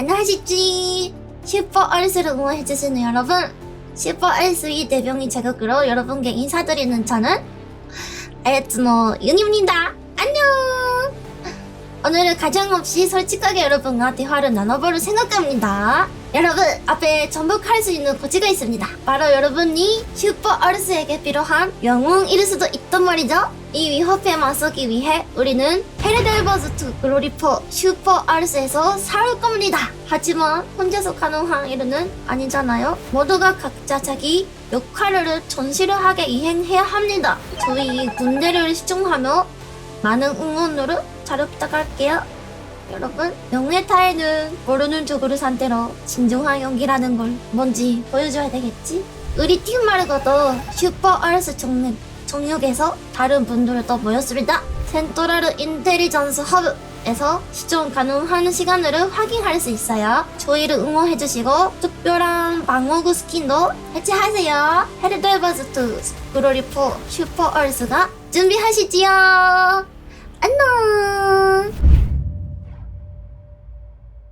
준비하시지. 슈퍼 얼스를 응원해주시는 여러분. 슈퍼 얼스의 대병이 제격으로 여러분께 인사드리는 저는 아야츠노 윤입니다. 안녕! 오늘은 가정없이 솔직하게 여러분과 대화를 나눠볼 생각합니다. 여러분, 앞에 전복할 수 있는 고지가 있습니다. 바로 여러분이 슈퍼 얼스에게 필요한 영웅일 수도 있단 말이죠. 이 위협에 맞서기 위해 우리는 헤르델버즈2 글로리포 슈퍼 얼스에서 싸울 겁니다. 하지만 혼자서 가능한 일은 아니잖아요. 모두가 각자 자기 역할을 전시를 이행해야 합니다. 저희 이 군대를 시청하며 많은 응원으로 잘 부탁할게요. 여러분, 명예타에는 모르는 쪽으로 상대로 진정한 연기라는 걸 뭔지 보여줘야 되겠지? 우리 팀 말고도 슈퍼 얼스 정력, 정력에서 다른 분들도 모였습니다. 센토라르 인텔리전스 허브에서 시청 가능한 시간을 확인할 수 있어요. 저희를 응원해주시고 특별한 방어구 스킨도 해체하세요. 헤르델버즈2 그로리4 슈퍼 얼스가 준비하시지요. 안녕.